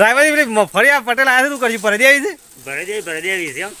રાયવાજી પટેલ આવ્યા છે તું કરજી પરદી આવી છે? ભરી દે ભરી છે એમ.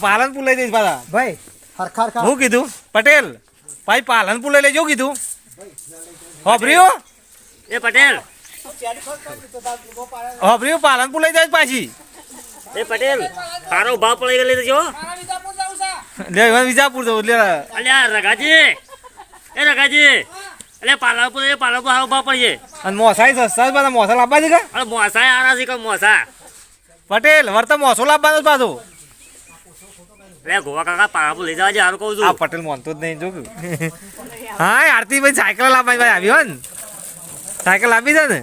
પાલનપુર લઈ જઈશ પાછા. ભાઈ હરખા હું કીધું પટેલ ભાઈ પાલનપુર લઈ લેજો કીધું. હોભર્યો? એ પટેલ. હોભર્યો? પાલનપુર લઈ જાય પાછી. એ પટેલ સારો ભાવ પડી ગયો લે વિજાપુર જવું લે. અલ્યા રઘાજી. એ રઘાજી એટલે પાલનપુર એ પાલનપુર સારો ભાવ પડીએ. અને મોસાઈ સસ્તા જ બધા મોસા લાવવા છે કે? અરે મોસા આરા છે કે મોસા પટેલ વર્તા મોસો લાવવાનો જ પાછો. એટલે ગોવા કાકા પાલનપુર લઈ જવા સારું કહું આ છું પટેલ મોનતો જ નહીં જો કે. હા આરતી ભાઈ સાયકલ લાવવા ભાઈ આવી હોય ને. સાયકલ આપી છે ને?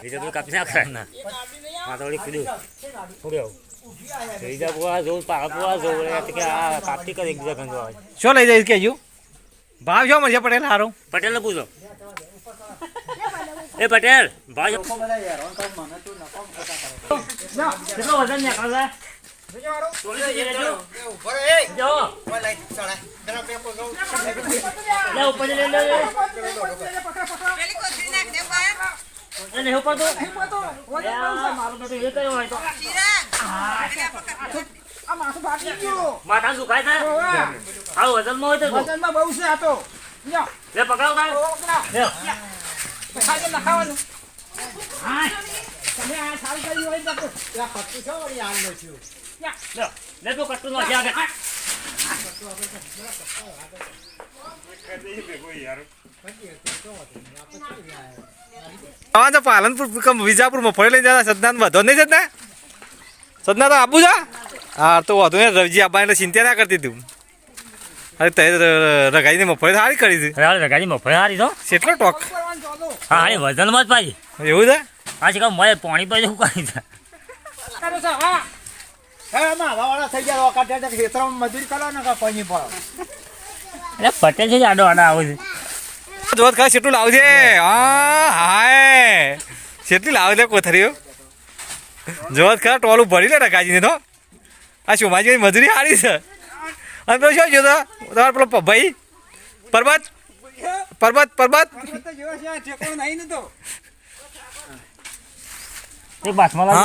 બીજા બધું કાપી ના ના તો કીધું શું કેવું બીજા પુવા જોઉં પાલનપુર જોઉં. આ કે આ કાપતી કરે એકબીજા ગંજો આવે શું લઈ જઈશ કેજો ભાવ શું મળશે પટેલ સારું પટેલને પૂછો. એ પટેલ ભાવ કેટલો વજન નીકળે જો લે ઉપર લે લે લે પેલી કોથળી નાખ દે બા. એ નહીં ઉપર તો લે આ મારું બેટું એ કયો હોય તો? ચિરાગ. પેલી આ પકડ. માથા દુખાય છે? આવું વજનમાં હોય તો. વજનમાં બહુ છે આ તો. લ્યો, લે પકડાવ કાઢ. પકડાવ. ખાજે ખાલી હા. તમે આ સાલ કર્યું હોય તો ત્યાં પટ્ટી છો વળી આમ લો છે. લે લે તું કટ્ટું નાખી આગળ હા તો પાલનપુર વિજાપુર મફળી લઈને જતા સદનાથ વધો નહીં જતા? સદના તો આપું જા હા? તો વધુ ને રવજી આપવા એટલે ચિંતા ના કરતી તું. અરે તે રગાઈને મફળી સારી કરી હતી અરે ગાડી મફળી હારી તો? કેટલો ટોક? હા હારી વજનમાં જ પાછી એવું છે? હા છે કે મેં પાણી પર શું કરી છે પટેલ છે આડો આડા આવે છે. જોત ખા એટલું લાવજે. હા હાય. કેટલી લાવજે કોથરીઓ. જોત ખરા ટોલું ભરી લે રકાજીને તો. આ સોમાજી મજૂરી સારી છે. અને પેલો શું જોતો તમારો પેલો પ- ભાઈ પરબત પરબત પરબત આ તો જેવો છે, આ ઠેકાણું નહીં ને તો. એક બાસમાં લાવ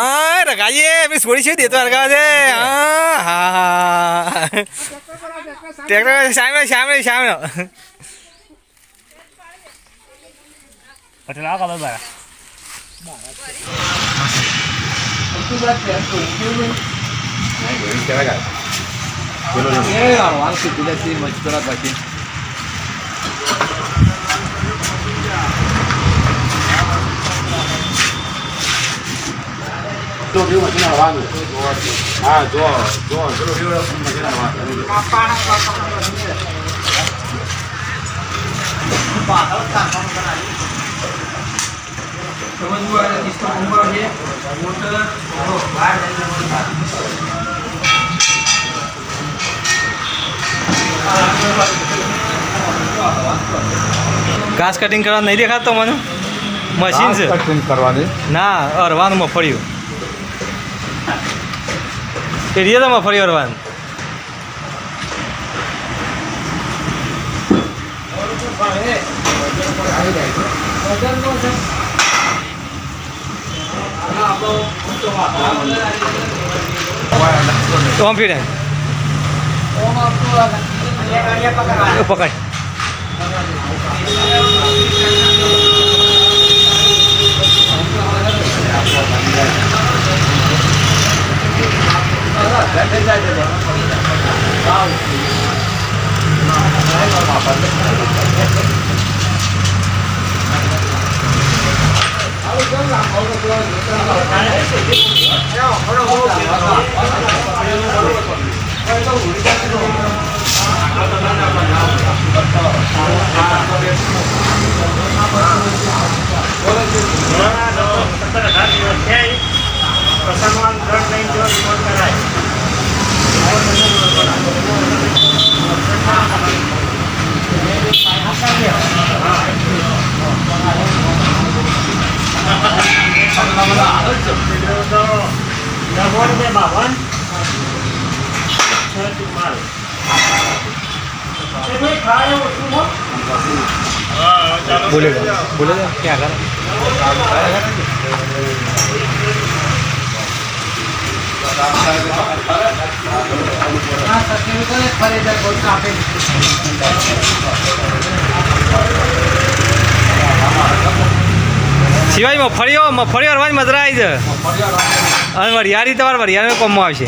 હા રકાજી એમ છોડી છે દેતો રકા છે હા હા હા ટ્રેક્ટર સામે સામે સામે પટેલ આવો ખબર બારા ઘાસ કટિંગ કરવા નહીં દેખાતો મને? મશીન છે. કટિંગ કરવાની. ના અરવાનું મફળિયું એ રીએ તો મફળી અરવાનું કોમ્પ્યુટર પકડ બોલે બોલે ક્યાં આગળ સિવાય મફળીઓ મફળીઓ હરવાની મજરા આવી છે. અને વરિયાળી તમારે વરિયાળી કોમમાં આવશે.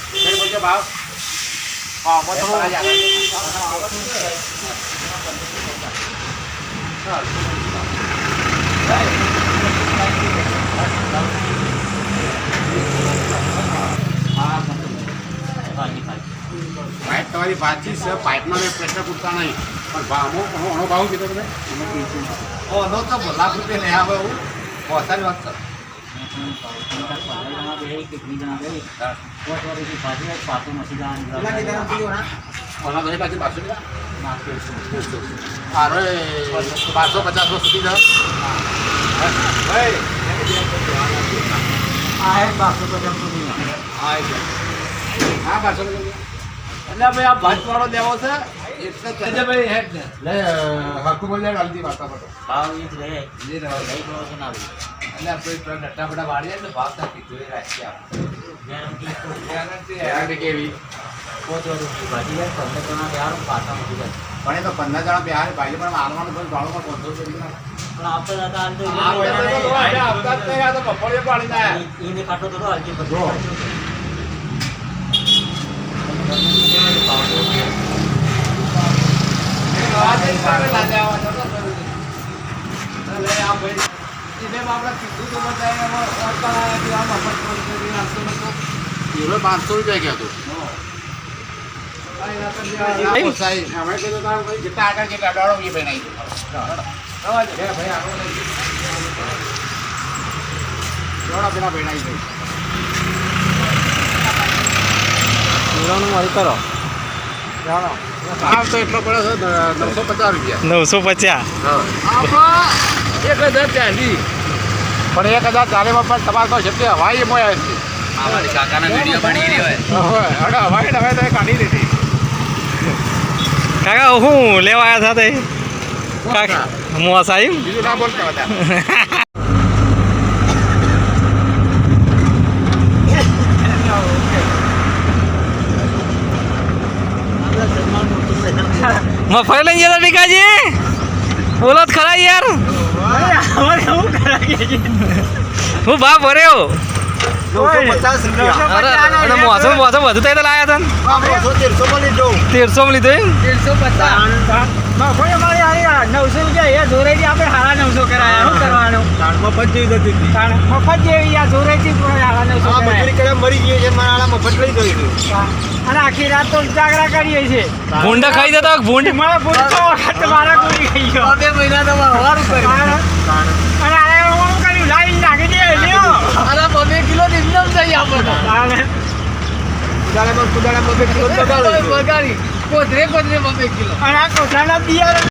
ફેર ભાવ હા મત થોડું પાઇપ તમારી પાછી છે પાઇપમાં મેં પ્રેશર પૂરતા નહીં પણ ભાવનો ઘણો ભાવ કીધો તમે ઓનો તો લાખ રૂપિયા નહીં આવે એવું પોતાની વાત કરો પાછી પાછું અરે બારસો પચાસ સુધી હા બારસો એટલે ભાઈ આ ભાત વાળો દેવો છે. તો પણ એ તો પંદર જણા બિહાર ભાઈ પણ મારવાનું પણ ભાડું પણ પહોંચો કરી પાંચસો રૂપિયા કહેતો અમે કીધું તારું ભાઈ જેટલા આગળ જેટલા અડાડો એ બનાવી દો કરો ભાવ તો એટલો પડે છે નવસો પચાસ રૂપિયા. નવસો પચાસ. એક હજાર ચાલી પણ એક હજાર ચાલીમાં પણ તમારે તો જેટલી હવાઈ એમાં આવી હવાઈ હવે તો કાઢી દીધી કાકા હું લેવા આવ્યા હતા તે મોસ આવ્યું બીજું ના બોલતા હતા. મફળી લઈને જતા ટીકાજી બોલો ખરા યાર. હું બા ભર્યો. તેરસો માં લીધો. તેરસો માં લીધો એમ? નવસો રૂપિયા એ જોરેથી આપણે હારા નવસો કરાયા. શું કરવાનું? મફત જેવી હતી. મફત જેવી આ જોરેથી પણ હારા નવસો કરાયા. મરી ગઈ છે મારા મફત લઈ ગયું અને આખી રાત તો જાગરા કરીએ છીએ. ભૂંડા ખાઈ જતા ભૂંડ? મારા ભૂંડ મારા કોઈ ગયો. બે મહિના તો આને ઓમ કર્યું લાઈન નાખી દે લ્યો અરે બબે કિલો નિમનમ જઈ આપણે અને કુદાળે પર કુદાળે બબે કિલો. અને આ કોઠાના બિયારણ